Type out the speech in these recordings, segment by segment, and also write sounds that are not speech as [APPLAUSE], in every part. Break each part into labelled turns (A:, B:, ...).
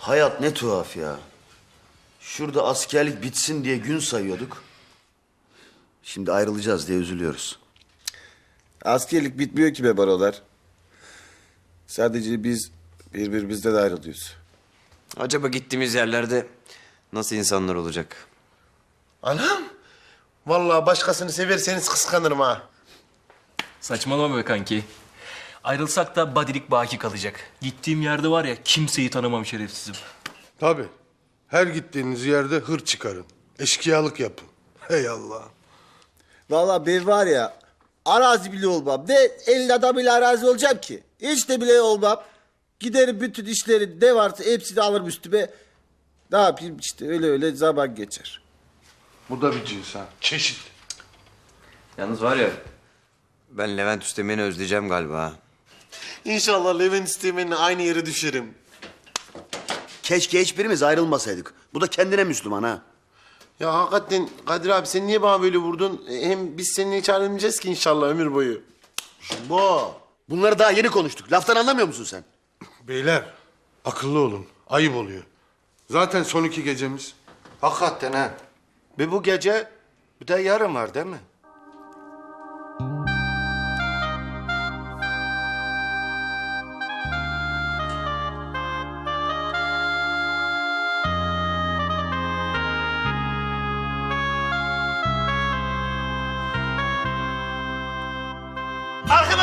A: Hayat ne tuhaf ya. Şurada askerlik bitsin diye gün sayıyorduk. Şimdi ayrılacağız diye üzülüyoruz.
B: Askerlik bitmiyor ki be barolar. Sadece biz birbirimizden ayrılıyoruz.
C: Acaba gittiğimiz yerlerde nasıl insanlar olacak?
D: Anam. Vallahi başkasını severseniz kıskanırım ha.
E: Saçmalama be kanki. Ayrılsak da badilik baki kalacak. Gittiğim yerde var ya kimseyi tanımam şerefsizim.
F: Tabii. Her gittiğiniz yerde hır çıkarın. Eşkıyalık yapın. Hey Allah.
B: Vallahi ben var ya arazi bile olmam. Ne elin adamıyla arazi olacağım ki? Hiç de bile olmam. Giderim bütün işleri ne varsa hepsini alırım üstüme. Ne yapayım işte öyle öyle zaman geçer.
F: Bu da bir cins ha. Çeşit.
C: Yalnız var ya ben Levent Üstemen'i özleyeceğim galiba. ha.
D: İnşallah Levent istemenin aynı yere düşerim.
A: Keşke hiçbirimiz ayrılmasaydık. Bu da kendine Müslüman ha.
D: Ya hakikaten Kadir abi sen niye bana böyle vurdun? Hem biz seninle hiç ayrılmayacağız ki inşallah ömür boyu.
A: Bu. Bunları daha yeni konuştuk. Laftan anlamıyor musun sen?
F: Beyler akıllı olun. Ayıp oluyor. Zaten son iki gecemiz.
G: Hakikaten ha. Bir bu gece bir de yarın var değil mi?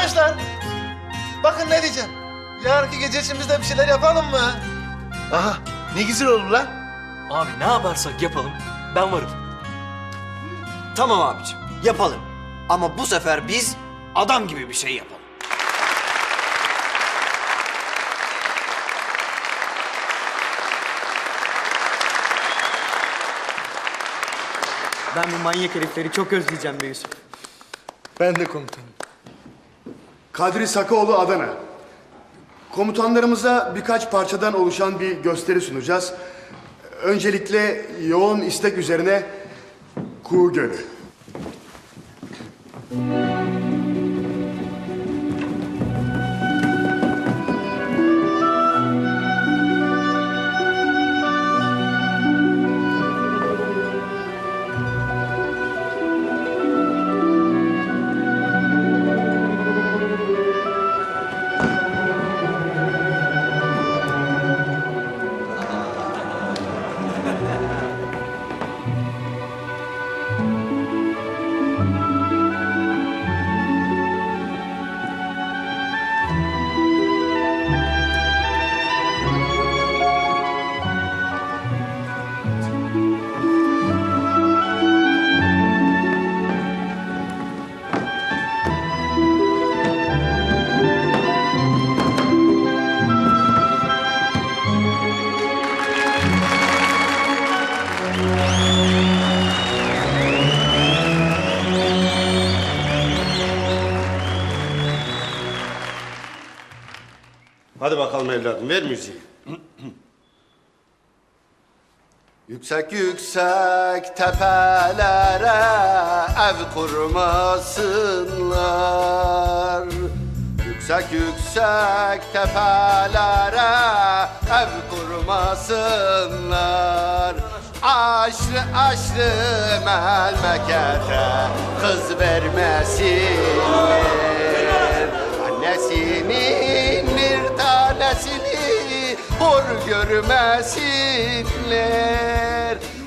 D: Arkadaşlar. Bakın ne diyeceğim. Yarınki gece için biz de bir şeyler yapalım mı? Aha ne güzel olur lan.
E: Abi ne yaparsak yapalım ben varım.
C: Tamam abicim yapalım. Ama bu sefer biz adam gibi bir şey yapalım.
H: Ben bu manyak herifleri çok özleyeceğim be Yusuf.
F: Ben de komutanım.
I: Kadri Sakaoğlu Adana. Komutanlarımıza birkaç parçadan oluşan bir gösteri sunacağız. Öncelikle yoğun istek üzerine Kuğu Gölü.
D: Bakalım evladım ver müziği. [CLEARS THROAT]
G: Yüksek yüksek tepelere ev kurmasınlar. Yüksek yüksek tepelere ev kurmasınlar. Aşrı aşrı memlekete kız vermesinler. Tanesini hor görmesinler.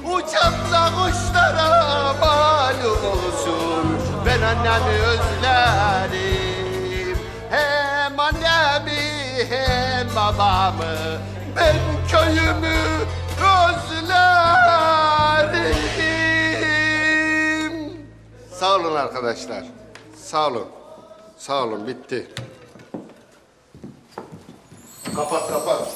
G: Uçan da kuşlara malum olsun. Ben annemi özlerim. Hem annemi hem babamı. Ben köyümü özlerim. Sağ olun arkadaşlar. Sağ olun. Sağ olun bitti. Kapat kapat.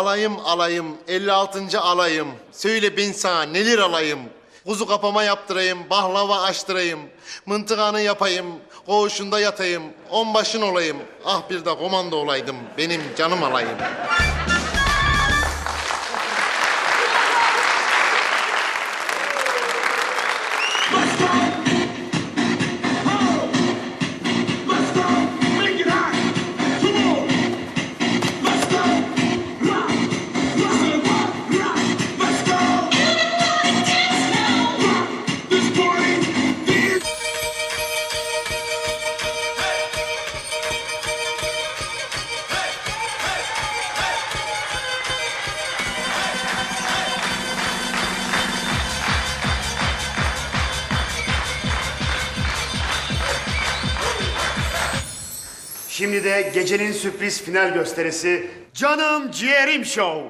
D: Alayım alayım 56. alayım. Söyle ben sana neler alayım. Kuzu kapama yaptırayım, baklava açtırayım. Mıntıkanı yapayım, koğuşunda yatayım. Onbaşın olayım. Ah bir de komando olaydım. Benim canım alayım.
I: Şimdi de gecenin sürpriz final gösterisi Canım Ciğerim Show.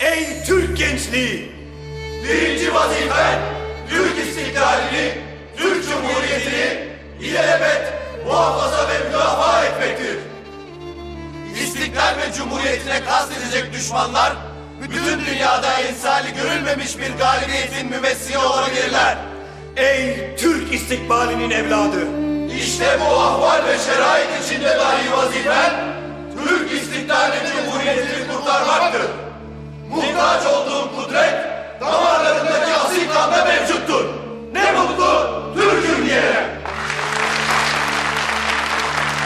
J: Ey Türk gençliği! Birinci vazifen Türk istiklalini, Türk Cumhuriyeti'ni ilelebet muhafaza ve müdafaa etmektir. İstiklal ve Cumhuriyetine kastedecek düşmanlar, bütün dünyada ensali görülmemiş bir galibiyetin mümessili olabilirler. Ey Türk istikbalinin evladı! İşte bu ahval ve şerait içinde dahi vazifen, Türk